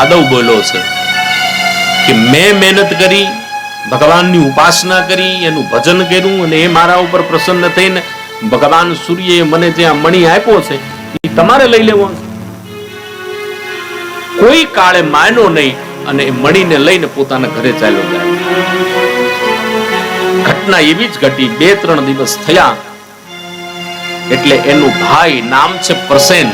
યાદવ બોલો છે કે મેં મહેનત કરી, ભગવાનની ઉપાસના કરી, એનું ભજન કર્યું અને એ મારા ઉપર પ્રસન્ન થઈને ભગવાન સૂર્યએ મને જ્યાં મણી આપ્યો છે, એ તમારે લઈ લેવો કોઈ કાળે માનો નહીં અને એ મણીને લઈને પોતાના ઘરે ચાલ્યો જાય ઘટના એવી જ ઘટી, બે ત્રણ દિવસ થયા. એટલે એનું ભાઈ નામ છે પ્રસેન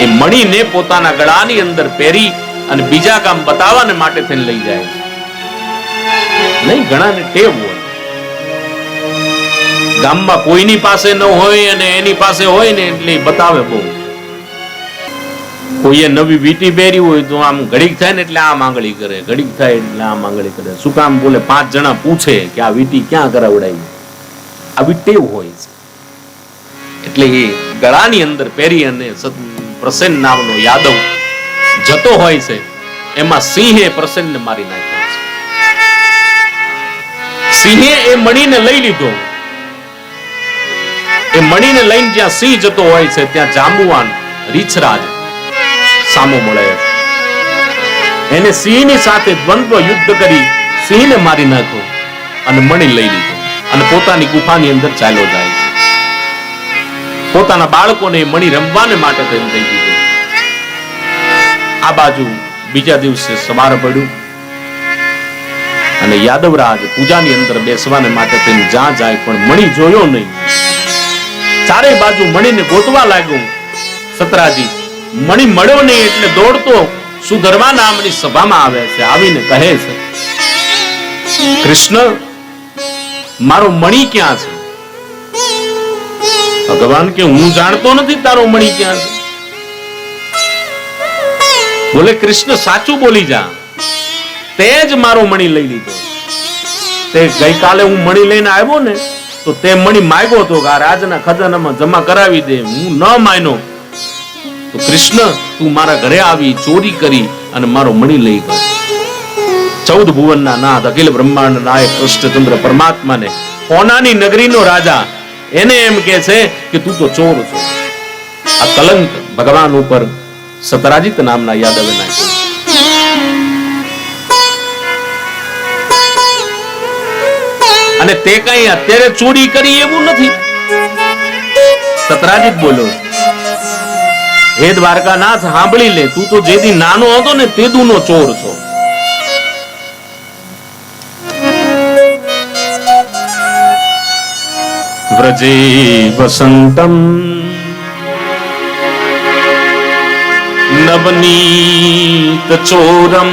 એ મણીને પોતાના ગળાની અંદર પહેરી અને બીજા કામ બતાવવાને માટે થઈને લઈ જાય છે. નહીં, ઘણાને ટેવ હોય. ગામમાં કોઈની પાસે ન હોય અને એની પાસે હોય ને એટલે બતાવે બહુ. કોઈએ નવી વીટી પહેરી હોય તો આમ ઘડીક થાય ને એટલે આમ આંગળી કરે, ઘડીક થાય એટલે આમ આંગળી કરે. શું કામ બોલે, પાંચ જણા પૂછે કે આ વીટી ક્યાં કરાવડાવી આવી ટેવ હોય છે. એટલે એ ગળાની અંદર પહેરી અને સત- પ્રસન્ન નામનો યાદવ જતો હોય છે, એમાં સિંહે પ્રસન્ન મારી નાખ્યો સિંહે એ મણીને લઈ લીધો. એ મણીને લઈને જ્યાં સિંહ જતો હોય છે, ત્યાં જાંબુવાન રીછરાજ સામો મળે. છે એને સિંહની સાથે દ્વંદ્વ યુદ્ધ કરી સિંહને મારી નાખ્યો અને મણી લઈ લીધો અને પોતાની ગુફાની અંદર ચાલ્યો જાય. પોતાના બાળકોને મણી રમવાને માટે તેમ દઈ દીધું. આ બાજુ બીજા દિવસે સવાર પડ્યું. અને યાદવરાજ પૂજાની અંદર બેસવાને માટે થઈને જ્યાં જાય પણ મણી જોયો નહીં. ચારે બાજુ મણીને ગોતવા લાગ્યો. સતરાજી, મણી મળ્યો નહીં એટલે દોડતો સુધરવા નામની સભામાં આવે છે, આવીને કહે છે, કૃષ્ણ, મારો મણી ક્યાં છે? ભગવાન કે હું જાણતો નથી તારો મણી ક્યાં બોલે, કૃષ્ણ, સાચું બોલી જા. તે જ મારો મણી લઈ લીધો. તે ગઈકાલે હું મણી લઈને આવ્યો ને, તો તે મણી માગ્યો હતો કે આ રાજના ખજાનામાં જમા કરાવી દે, હું ન માન્યો. તો કૃષ્ણ, તું મારા ઘરે આવી, ચોરી કરી અને મારો મણી લઈ ગયો. ચૌદ ભુવનના નાથ અખિલ બ્રહ્માંડ નાયક કૃષ્ણચંદ્ર પરમાત્માને કોનાની નગરીનો રાજા એને એમ કે છે કે તું તો ચોર છો. આ કલંક ભગવાન ઉપર સતરાજીત નામના યાદવે નાખ્યો અને તે કઈ અત્યારે ચોરી કરી એવું નથી. સતરાજીત બોલ્યો, હે દ્વારકાનાથ, સાંભળી લે, તું તો જેથી નાનો હતો ને, તે દુનો ચોર છો. વ્રજે વસંતમ નવનીત ચોરમ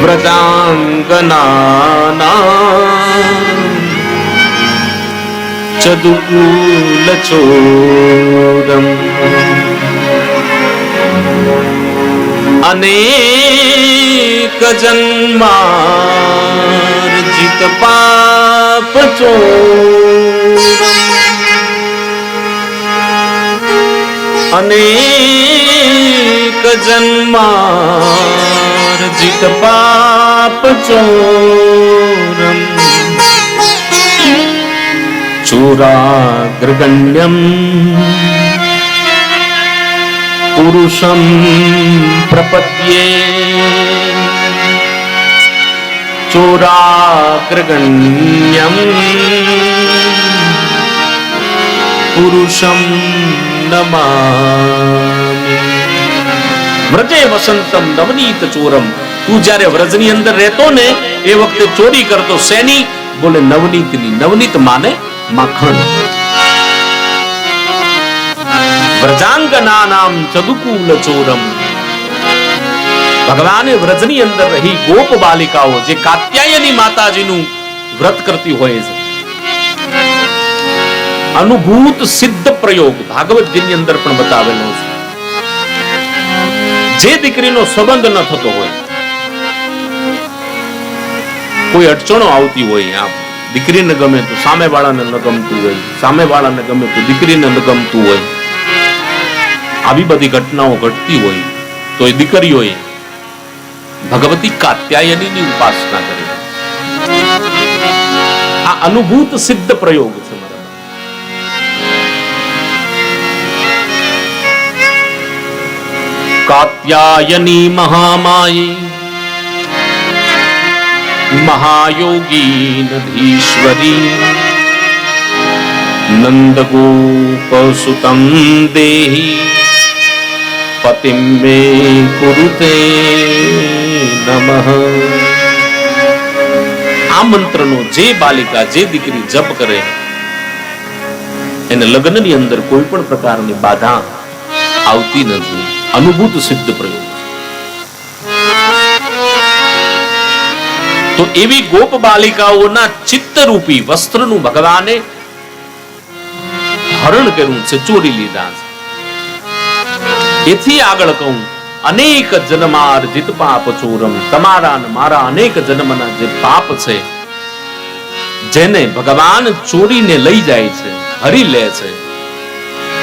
વ્રજાંગના ચદુકૂલચોરમ અનેક જન્માર્જિત પાપ અનેક જીત પાપ ચોરમ. ચોરાગ્રગણ્યમ પુરુષમ પ્રપદ્યે ચોરાગ્રગણ્યમ પુરુષમ નમામિ વ્રજે વસંતમ નવનીત ચોરમ તું જ્યારે વ્રજની અંદર રહેતો ને, એ વખતે ચોરી કરતો શેની? બોલે, નવનીતની. નવનીત માને માખણ. વ્રજાંગના નામ ચદુકુલ ચોરમ. ભગવાને વ્રજની અંદર રહી ગોપ બાલિકાઓ જે કાત્યાયની માતાજીનું વ્રત કરતી હોય છે. અનુભૂત સિદ્ધ પ્રયોગ ભાગવતજીની અંદર પણ બતાવેલો છે. જે દીકરીનો સંબંધ ન થતો હોય, કોઈ અડચણો આવતી હોય આમ, દીકરીને ગમે તો સામે વાળાને ન ગમતું હોય સામે વાળાને ગમે તો દીકરીને ન ગમતું હોય, આવી બધી ઘટનાઓ ઘટતી હોય, તો એ દીકરીઓએ ભગવતી કાત્યાયનીની ઉપાસના કરી આ અનુભૂત સિદ્ધ પ્રયોગ છે મારા કાત્યાયની મહામાયી મહાયોગી નધીશ્વરી નંદગોપસુતમ દેહી પતિમ મે કુરુતે નમઃ. આ મંત્રનો જે બાલિકા, જે દીકરી જપ કરે, એને લગ્નની અંદર કોઈ પણ પ્રકારની બાધા આવતી નથી. અનુભૂત સિદ્ધ પ્રયોગ. તો એવી ગોપ બાલિકાઓના ચિત્તરૂપી વસ્ત્રનું ભગવાને હરણ કર્યું છે ચોરી લીધા છે. એથી આગળ કહું અનેક જન્માર્જિત પાપ ચોરમ. તમારા મારા અનેક જન્મના જે પાપ છે, જેને ભગવાન ચોરીને લઈ જાય છે, હરી લે છે.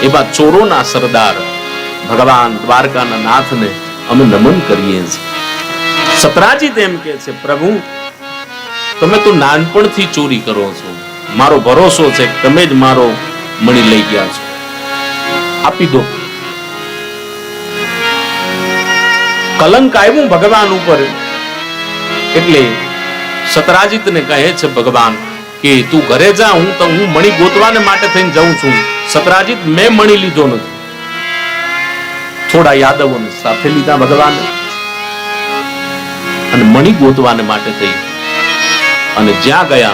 એવા ચોરોના સરદાર ભગવાન દ્વારકાના નાથને અમે નમન કરીએ છીએ. સતરાજી એમ કે છે, પ્રભુ, તમે તો નાનપણથી ચોરી કરો છો. મારો ભરોસો છે તમે જ મારો મણી લઈ ગયા છો. આપી દો. કલંક આવ્યું ભગવાન ઉપર. એટલે સતરાજીતને કહે છે, ભગવાન, કે તું ઘરે જા, હું તો, હું મણી ગોતવાને માટે થઈને જાઉં છું. સતરાજીત, મેં મણી લીધો નથી. થોડા યાદવોને સાથે લીધા ભગવાન. અને મણી ગોતવાને માટે થઈ. અને જ્યાં ગયા,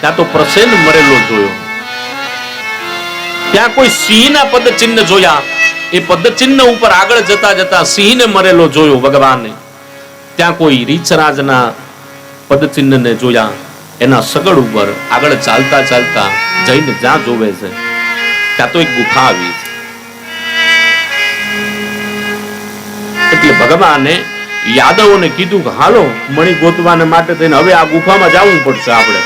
ત્યાં તો પ્રસેન મરેલો જોયો. ત્યાં કોઈ સિંહના પદચિહ્ન જોયા એ પદચિહ્ન ઉપર આગળ જતા જતા સિંહને મરેલો જોયો ભગવાને. ત્યાં કોઈ રીછરાજના પદચિહ્નને જોયા, એના સગડ ઉપર આગળ ચાલતા ચાલતા જઈને જ્યાં જોવે છે, ત્યાં તો એક ગુફા આવી છે. એટલે ભગવાને યાદવોને કીધું કે, હાલો, મણી ગોતવાને માટે થઈને હવે આ ગુફામાં જવું પડશે આપણે.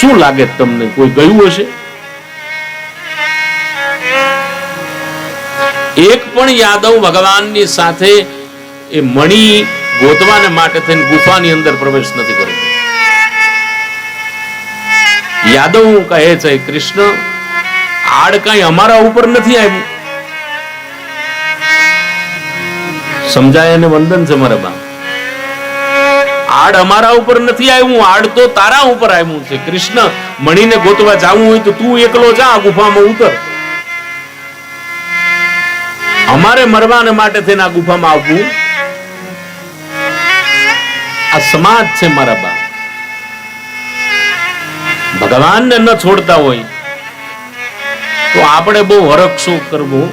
શું લાગે તમને? કોઈ ગયું હશે? એક પણ યાદવ ભગવાનની સાથે એ મણી ગોતવાને માટે થઈને ગુફાની અંદર પ્રવેશ નથી કરતો યાદવ કહે છે, કૃષ્ણ, આડ કઈ અમારા ઉપર નથી આવ્યું. સમજાય અને વંદન છે મારા બા. આડ અમારા ઉપર નથી આવ્યું, આડ તો તારા ઉપર આવ્યું છે. કૃષ્ણ, મણીને ગોતવા જાવું હોય તો તું એકલો જા ગુફામાં ઉતર. અમારે મરવાને માટે થઈને આ ગુફામાં આવવું આ સમાજ છે મારા બા ભગવાનને ન છોડતા હોય તો આપણે બહુ હરખ શું કરવું?